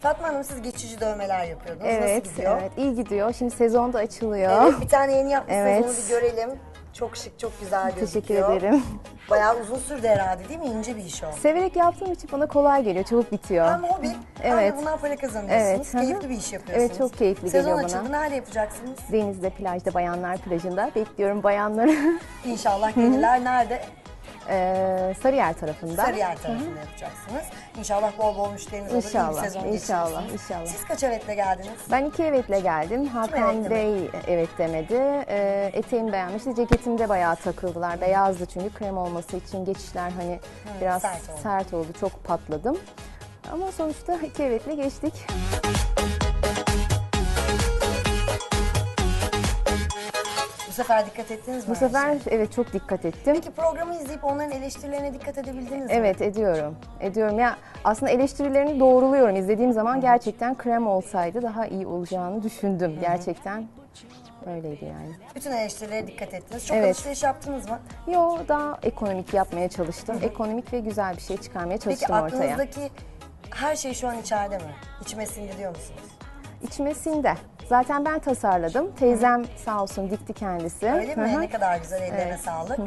Fatma Hanım siz geçici dövmeler yapıyordunuz. Evet, Nasıl gidiyor? evet. iyi gidiyor. Şimdi sezon da açılıyor. Evet, bir tane yeni yapmışsınız Evet. onu bir görelim. Çok şık, çok güzel gözüküyor. Teşekkür ederim. Bayağı uzun sürdü herhalde değil mi? İnce bir iş o. Severek yaptığım için bana kolay geliyor, çabuk bitiyor. Hem hobi hem de Evet. bundan para kazanıyorsunuz. Evet, hı hı. Keyifli bir iş yapıyorsunuz. Evet, çok keyifli Sezon geliyor bana. açıldı. Nerede yapacaksınız? Denizde, plajda, bayanlar plajında. Bekliyorum bayanları. İnşallah gelirler. Nerede? Ee, Sarıyer tarafında. Sarıyer tarafında yapacaksınız. İnşallah bol bol müşteriniz olur. iyi bir İnşallah, sezon inşallah, geçirirsiniz. inşallah. Siz kaç evetle geldiniz? Ben iki evetle geldim. Hakan evet Bey evet demedi. Ee, eteğimi beğenmişti. Ceketimde bayağı takıldılar. Beyazdı çünkü krem olması için geçişler hani biraz sert sert oldu. oldu. Çok patladım. Ama sonuçta iki evetle geçtik. Bu sefer dikkat ettiniz mi? Bu sefer şeye? evet çok dikkat ettim. Peki programı izleyip onların eleştirilerine dikkat edebildiniz mi? Evet ediyorum. Ediyorum. Ya aslında eleştirilerini doğruluyorum. İzlediğim zaman gerçekten krem olsaydı daha iyi olacağını düşündüm. Gerçekten öyleydi yani. Bütün eleştirilere dikkat ettiniz. Çok Evet. alışveriş yaptınız mı? Yo daha ekonomik yapmaya çalıştım. Ekonomik ve güzel bir şey çıkarmaya Peki çalıştım ortaya. aklınızdaki her şey şu an içeride mi? İçime sindi diyor musunuz? İçime sindi. Zaten ben tasarladım. Teyzem sağ olsun dikti kendisi. Öyle mi? Hı hı. Ne kadar güzel ellerine Evet. sağlık.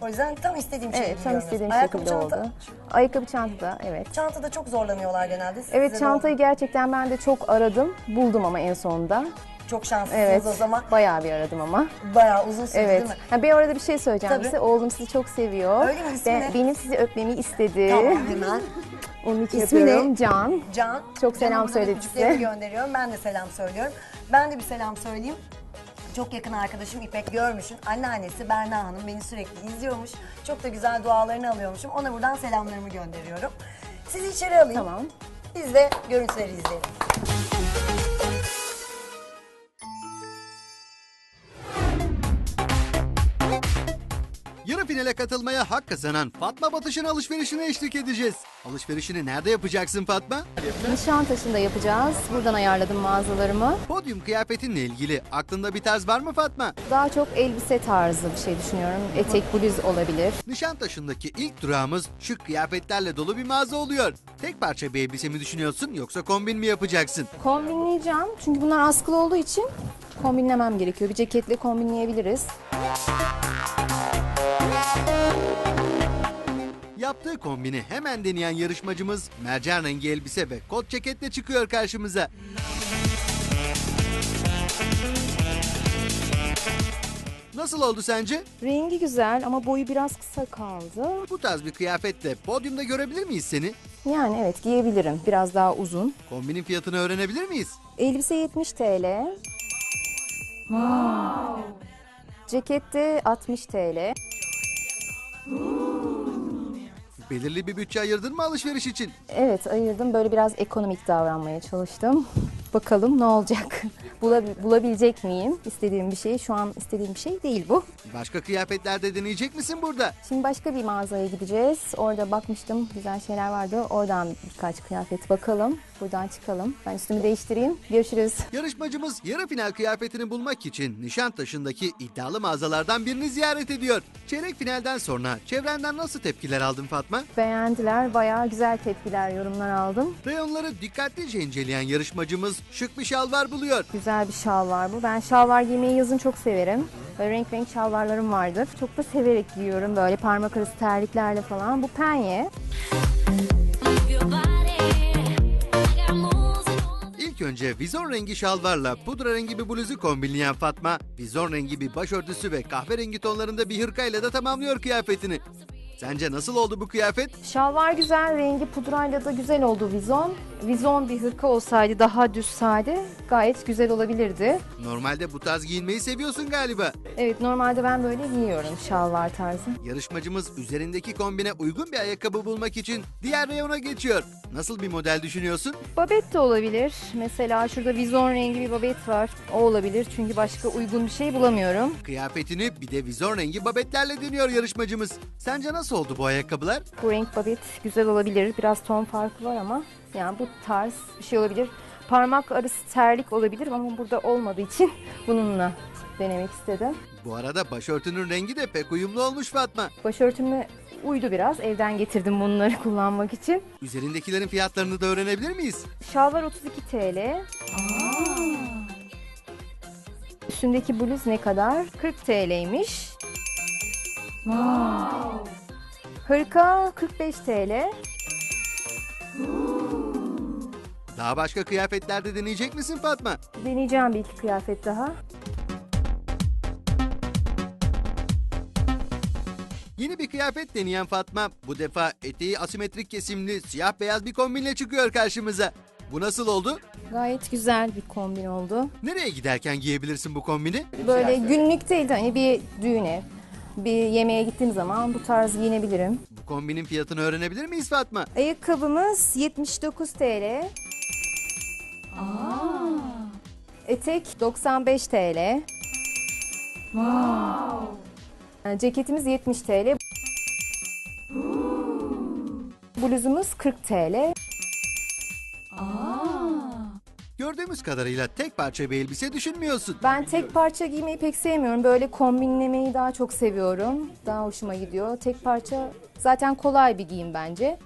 O yüzden tam istediğim şeyi Evet tam istediğim Ayakkabı şekilde çanta. oldu. Ayakkabı çanta da evet. Çantada çok zorlanıyorlar genelde. Siz Evet de çantayı gerçekten ben de çok aradım. Buldum ama en sonunda. Çok şanslısınız Evet. o zaman. Bayağı bir aradım ama. Bayağı uzun sürdü Evet. değil mi? Ha, bir arada bir şey söyleyeceğim Tabii. size. Oğlum sizi çok seviyor. Öyle mi? İsmi ne? benim sizi öpmemi istedi. Tamam hemen. Onun için İsmi yapıyorum. ne? Can. Can. Çok selam söyledi size. gönderiyorum. Ben de selam söylüyorum. Ben de bir selam söyleyeyim. Çok yakın arkadaşım İpek Görmüş'ün anneannesi Berna Hanım beni sürekli izliyormuş. Çok da güzel dualarını alıyormuşum. Ona buradan selamlarımı gönderiyorum. Sizi içeri alayım. Tamam. Biz de görüntüleri izleyelim. Finale katılmaya hak kazanan Fatma Batış'ın alışverişine eşlik edeceğiz. Alışverişini nerede yapacaksın Fatma? Nişantaşı'nda yapacağız. Buradan ayarladım mağazalarımı. Podyum kıyafetinle ilgili aklında bir tarz var mı Fatma? Daha çok elbise tarzı bir şey düşünüyorum. Etek, bluz olabilir. Nişantaşı'ndaki ilk durağımız şık kıyafetlerle dolu bir mağaza oluyor. Tek parça bir elbise mi düşünüyorsun yoksa kombin mi yapacaksın? Kombinleyeceğim. Çünkü bunlar askılı olduğu için kombinlemem gerekiyor. Bir ceketle kombinleyebiliriz. Yaptığı kombini hemen deneyen yarışmacımız mercan rengi elbise ve kot ceketle çıkıyor karşımıza. Nasıl oldu sence? Rengi güzel ama boyu biraz kısa kaldı. Bu tarz bir kıyafetle podyumda görebilir miyiz seni? Yani evet giyebilirim. Biraz daha uzun. Kombinin fiyatını öğrenebilir miyiz? Elbise 70 TL. Ceket de 60 TL. Belirli bir bütçe ayırdın mı alışveriş için? Evet ayırdım. Böyle biraz ekonomik davranmaya çalıştım. Bakalım ne olacak? Bulabil- bulabilecek miyim istediğim bir şeyi? Şu an istediğim bir şey değil bu. Başka kıyafetler de deneyecek misin burada? Şimdi başka bir mağazaya gideceğiz. Orada bakmıştım güzel şeyler vardı. Oradan birkaç kıyafet bakalım. Buradan çıkalım. Ben üstümü değiştireyim. Görüşürüz. Yarışmacımız yarı final kıyafetini bulmak için Nişantaşı'ndaki iddialı mağazalardan birini ziyaret ediyor. Çeyrek finalden sonra çevrenden nasıl tepkiler aldın Fatma? Beğendiler. Bayağı güzel tepkiler, yorumlar aldım. Reyonları dikkatlice inceleyen yarışmacımız şık bir şalvar buluyor. Güzel bir şal var bu. Ben şalvar giymeyi yazın çok severim. Böyle renk renk şalvarlarım vardır. Çok da severek giyiyorum böyle parmak arası terliklerle falan. Bu penye. Önce vizon rengi şalvarla pudra rengi bir bluzu kombinleyen Fatma, vizon rengi bir başörtüsü ve kahverengi tonlarında bir hırkayla da tamamlıyor kıyafetini. Sence nasıl oldu bu kıyafet? Şalvar güzel, rengi pudrayla da güzel oldu vizon. Vizon bir hırka olsaydı daha düz sade gayet güzel olabilirdi. Normalde bu tarz giyinmeyi seviyorsun galiba. Evet normalde ben böyle giyiyorum şalvar tarzı. Yarışmacımız üzerindeki kombine uygun bir ayakkabı bulmak için diğer reyona geçiyor. Nasıl bir model düşünüyorsun? Babet de olabilir. Mesela şurada vizon rengi bir babet var. O olabilir çünkü başka uygun bir şey bulamıyorum. Kıyafetini bir de vizon rengi babetlerle deniyor yarışmacımız. Sence nasıl oldu bu ayakkabılar? Bu renk babet güzel olabilir. Biraz ton farkı var ama yani bu tarz bir şey olabilir. Parmak arası terlik olabilir ama burada olmadığı için bununla denemek istedim. Bu arada başörtünün rengi de pek uyumlu olmuş Fatma. Başörtümü uydu biraz. Evden getirdim bunları kullanmak için. Üzerindekilerin fiyatlarını da öğrenebilir miyiz? Şalvar 32 TL. Üstündeki bluz ne kadar? 40 TL'ymiş. Hırka 45 TL. Daha başka kıyafetlerde deneyecek misin Fatma? Deneyeceğim bir iki kıyafet daha. Yeni bir kıyafet deneyen Fatma bu defa eteği asimetrik kesimli siyah beyaz bir kombinle çıkıyor karşımıza. Bu nasıl oldu? Gayet güzel bir kombin oldu. Nereye giderken giyebilirsin bu kombini? Böyle günlük değil de hani bir düğüne, bir yemeğe gittiğim zaman bu tarz giyinebilirim. Bu kombinin fiyatını öğrenebilir miyiz Fatma? Ayakkabımız 79 TL. Etek 95 TL. Wow. Ceketimiz 70 TL. Bluzumuz 40 TL. Gördüğümüz kadarıyla tek parça bir elbise düşünmüyorsun. Ben tek parça giymeyi pek sevmiyorum. Böyle kombinlemeyi daha çok seviyorum. Daha hoşuma gidiyor. Tek parça zaten kolay bir giyim bence.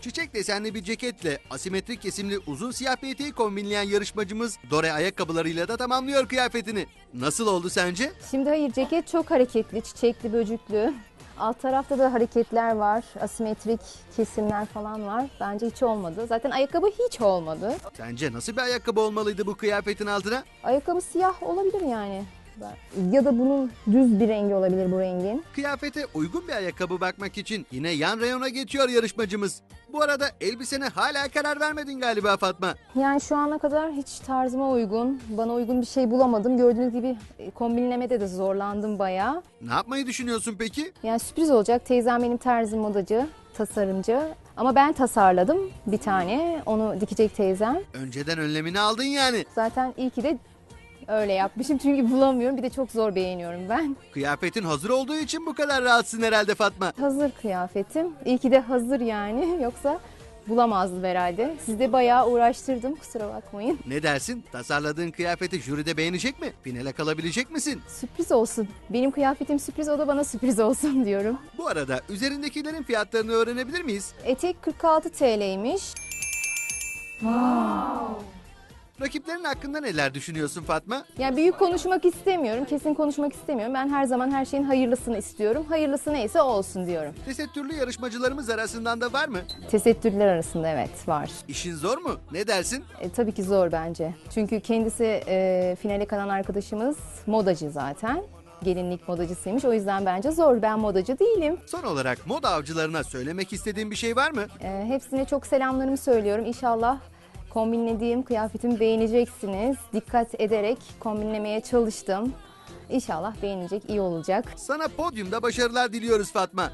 Çiçek desenli bir ceketle asimetrik kesimli uzun siyah bir eteği kombinleyen yarışmacımız Dore ayakkabılarıyla da tamamlıyor kıyafetini. Nasıl oldu sence? Şimdi hayır ceket çok hareketli, çiçekli, böcüklü. Alt tarafta da hareketler var, asimetrik kesimler falan var. Bence hiç olmadı. Zaten ayakkabı hiç olmadı. Sence nasıl bir ayakkabı olmalıydı bu kıyafetin altına? Ayakkabı siyah olabilir yani. Ya da bunun düz bir rengi olabilir bu rengin. Kıyafete uygun bir ayakkabı bakmak için yine yan reyona geçiyor yarışmacımız. Bu arada elbisene hala karar vermedin galiba Fatma. Yani şu ana kadar hiç tarzıma uygun, bana uygun bir şey bulamadım. Gördüğünüz gibi e, kombinlemede de zorlandım bayağı. Ne yapmayı düşünüyorsun peki? Yani sürpriz olacak. Teyzem benim terzi modacı, tasarımcı. Ama ben tasarladım bir tane. Onu dikecek teyzem. Önceden önlemini aldın yani. Zaten iyi ki de öyle yapmışım çünkü bulamıyorum. Bir de çok zor beğeniyorum ben. Kıyafetin hazır olduğu için bu kadar rahatsın herhalde Fatma. Hazır kıyafetim. İyi ki de hazır yani. Yoksa bulamazdım herhalde. Siz de bayağı uğraştırdım kusura bakmayın. Ne dersin? Tasarladığın kıyafeti jüride beğenecek mi? Finale kalabilecek misin? Sürpriz olsun. Benim kıyafetim sürpriz o da bana sürpriz olsun diyorum. Bu arada üzerindekilerin fiyatlarını öğrenebilir miyiz? Etek 46 TL'ymiş. Rakiplerin hakkında neler düşünüyorsun Fatma? Yani büyük konuşmak istemiyorum. Kesin konuşmak istemiyorum. Ben her zaman her şeyin hayırlısını istiyorum. Hayırlısı neyse olsun diyorum. Tesettürlü yarışmacılarımız arasından da var mı? Tesettürler arasında evet var. İşin zor mu? Ne dersin? E, tabii ki zor bence. Çünkü kendisi e, finale kalan arkadaşımız modacı zaten. Gelinlik modacısıymış. O yüzden bence zor. Ben modacı değilim. Son olarak moda avcılarına söylemek istediğin bir şey var mı? E, hepsine çok selamlarımı söylüyorum. İnşallah kombinlediğim kıyafetimi beğeneceksiniz. Dikkat ederek kombinlemeye çalıştım. İnşallah beğenecek, iyi olacak. Sana podyumda başarılar diliyoruz Fatma.